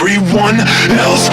everyone else.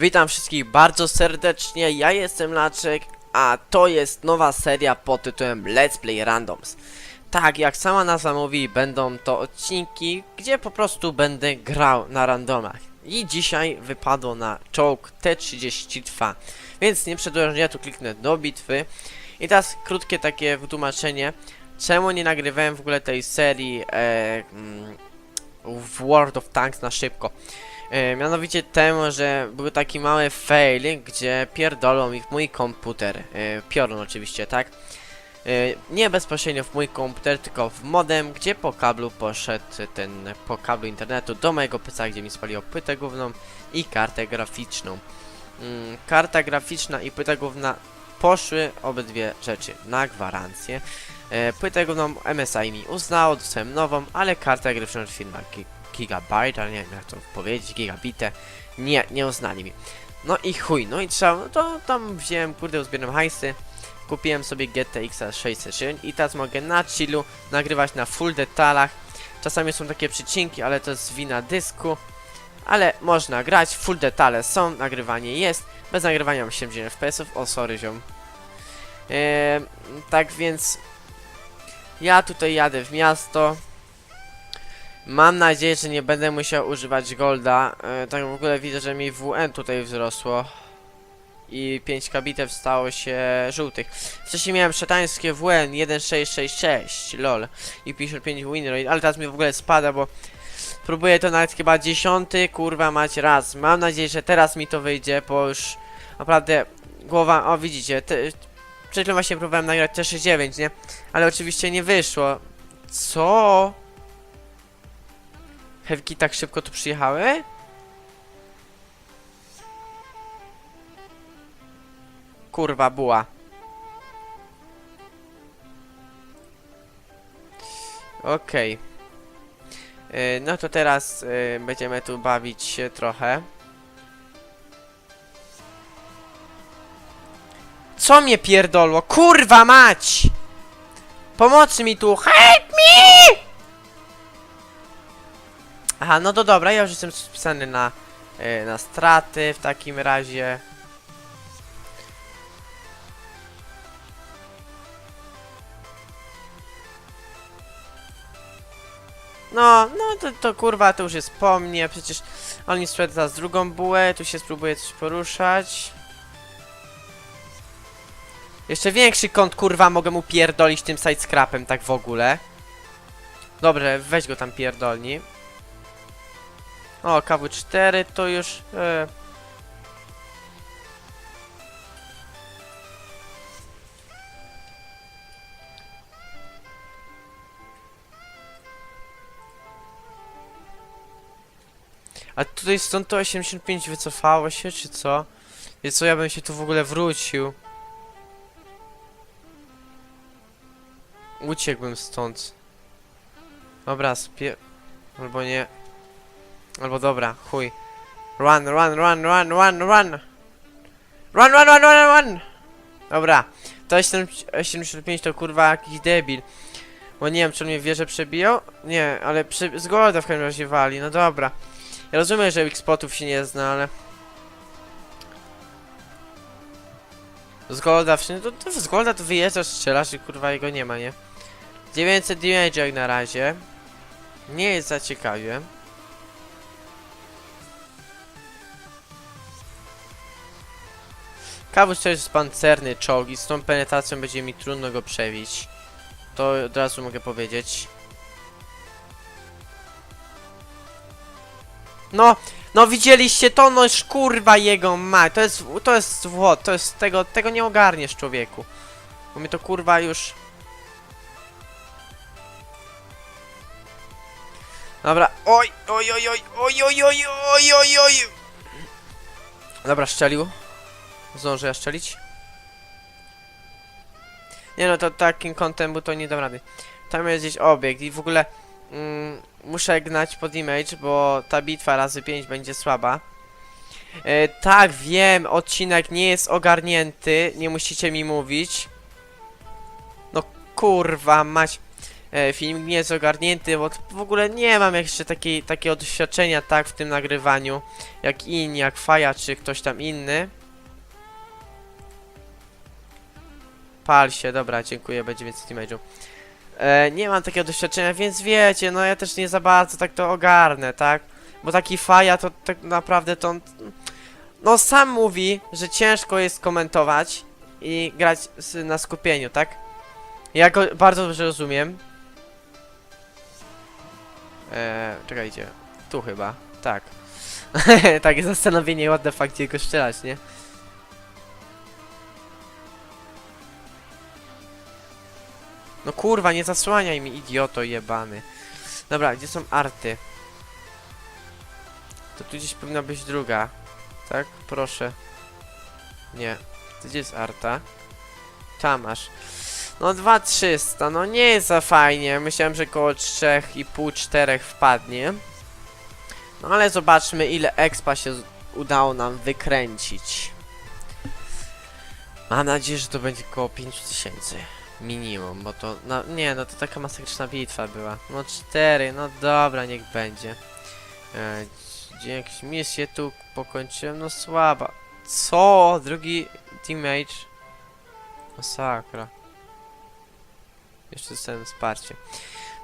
Witam wszystkich bardzo serdecznie, ja jestem Laczek, a to jest nowa seria pod tytułem Let's Play Randoms. Tak, jak sama nazwa mówi, będą to odcinki, gdzie po prostu będę grał na randomach. I dzisiaj wypadło na czołg T-32, więc nie przedłużam, ja tu kliknę do bitwy. I teraz krótkie takie wytłumaczenie, czemu nie nagrywałem w ogóle tej serii e, mm, w World of Tanks na szybko. E, mianowicie temu, że był taki mały fail, gdzie pierdolą w mój komputer. E, piorun oczywiście, tak? E, nie bezpośrednio w mój komputer, tylko w modem, gdzie po kablu poszedł ten, po kablu internetu do mojego PC, gdzie mi spaliło płytę główną i kartę graficzną. Mm, karta graficzna i płyta główna poszły obydwie rzeczy na gwarancję. E, płytę główną MSI mi uznało, dostałem nową, ale kartę graficzną firma Gi- Gigabyte, ale nie wiem jak to powiedzieć, Gigabitę, nie, nie uznali mi. No i chuj, no i trzeba, no to tam wziąłem, kurde, uzbieram hajsy, kupiłem sobie GTX 609 i teraz mogę na chillu nagrywać na full detalach. Czasami są takie przycinki, ale to jest wina dysku. Ale można grać, full detale są, nagrywanie jest. Bez nagrywania mam 70 fps, o sorry ziom. Eee, tak więc ja tutaj jadę w miasto. Mam nadzieję, że nie będę musiał używać golda. E, tak w ogóle widzę, że mi WN tutaj wzrosło. I 5 kabitew stało się żółtych. Wcześniej miałem szatańskie WN 1666, lol. I 55 winrate, ale teraz mi w ogóle spada, bo próbuję to nawet chyba dziesiąty, kurwa mać raz. Mam nadzieję, że teraz mi to wyjdzie, bo już naprawdę głowa, o widzicie, te, przed chwilą właśnie próbowałem nagrać T69, nie? Ale oczywiście nie wyszło. Co? Hewki tak szybko tu przyjechały? Kurwa, buła. Okej. Yy, No to teraz yy, będziemy tu bawić się trochę. Co mnie pierdolło? Kurwa mać! Pomocy mi tu! Help me! Aha, no to dobra, ja już jestem spisany na, yy, na straty w takim razie. No, no to, to kurwa, to już jest po mnie, przecież on mi sprzeda teraz drugą bułę, tu się spróbuje coś poruszać. Jeszcze większy kąt, kurwa, mogę mu pierdolić tym sidescrapem, tak w ogóle. Dobrze, weź go tam pierdolni. O, KW4 to już... E... A tutaj stąd to 85 wycofało się, czy co? Więc co, ja bym się tu w ogóle wrócił. Uciekłbym stąd. Dobra, spie... Albo nie. Albo dobra, chuj. Run, run, run, run, run, run! Run, run, run, run, run! Dobra. To 75 to kurwa jakiś debil. Bo nie wiem, czy on mnie wieże przebijał? Nie, ale przy... z golda w każdym razie wali, no dobra. Ja rozumiem, że spotów się nie zna, ale... Z golda w to, to z golda to wyjeżdżasz, strzelasz i kurwa jego nie ma, nie? 900 damage jak na razie. Nie jest za ciekawie. Kawus to jest pancerny czołg i z tą penetracją będzie mi trudno go przebić. To od razu mogę powiedzieć. No, no widzieliście to, no kurwa jego ma, to jest, to jest włod, to jest tego, tego nie ogarniesz człowieku. Bo mnie to kurwa już... Dobra, oj, oj, oj, oj, oj, oj, oj, oj, oj, oj. Dobra, szczelił. Zdążę ja szczelić? Nie no, to takim kątem, bo to nie dam rady. Tam jest gdzieś obiekt i w ogóle mm, muszę gnać pod image, bo ta bitwa razy 5 będzie słaba. E, tak, wiem, odcinek nie jest ogarnięty, nie musicie mi mówić. No kurwa, mać. E, film nie jest ogarnięty, bo w ogóle nie mam jeszcze takiej, takiego doświadczenia tak w tym nagrywaniu, jak inni, jak Faja czy ktoś tam inny. Pal się, dobra, dziękuję, będzie więcej damage'u. E, nie mam takiego doświadczenia, więc wiecie, no ja też nie za bardzo tak to ogarnę, tak? Bo taki faja to tak naprawdę to on, No sam mówi, że ciężko jest komentować i grać na skupieniu, tak? Ja go bardzo dobrze rozumiem. Eee, czekajcie. Tu chyba, tak. Takie zastanowienie, what the fuck, gdzie go strzelać, nie? No kurwa, nie zasłaniaj mi, idioto jebany. Dobra, gdzie są arty? To tu gdzieś powinna być druga. Tak? Proszę. Nie. Gdzie jest arta? Tam masz. No 2300, no nie jest za fajnie. Myślałem, że koło 3,5, 4 wpadnie. No ale zobaczmy ile expa się udało nam wykręcić. Mam nadzieję, że to będzie koło 5000. Minimum, bo to, no nie, no to taka masakryczna bitwa była. No 4, no dobra, niech będzie. E, misje tu pokończyłem, no słaba. Co? Drugi teammate? Masakra. Jeszcze dostałem wsparcie.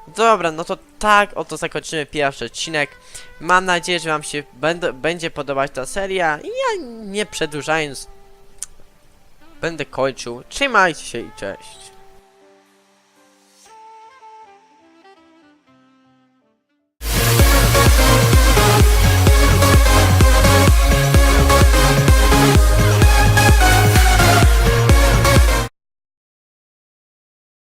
Dobra, no to tak oto zakończymy pierwszy odcinek. Mam nadzieję, że wam się będzie podobać ta seria. I ja nie przedłużając będę kończył. Trzymajcie się i cześć.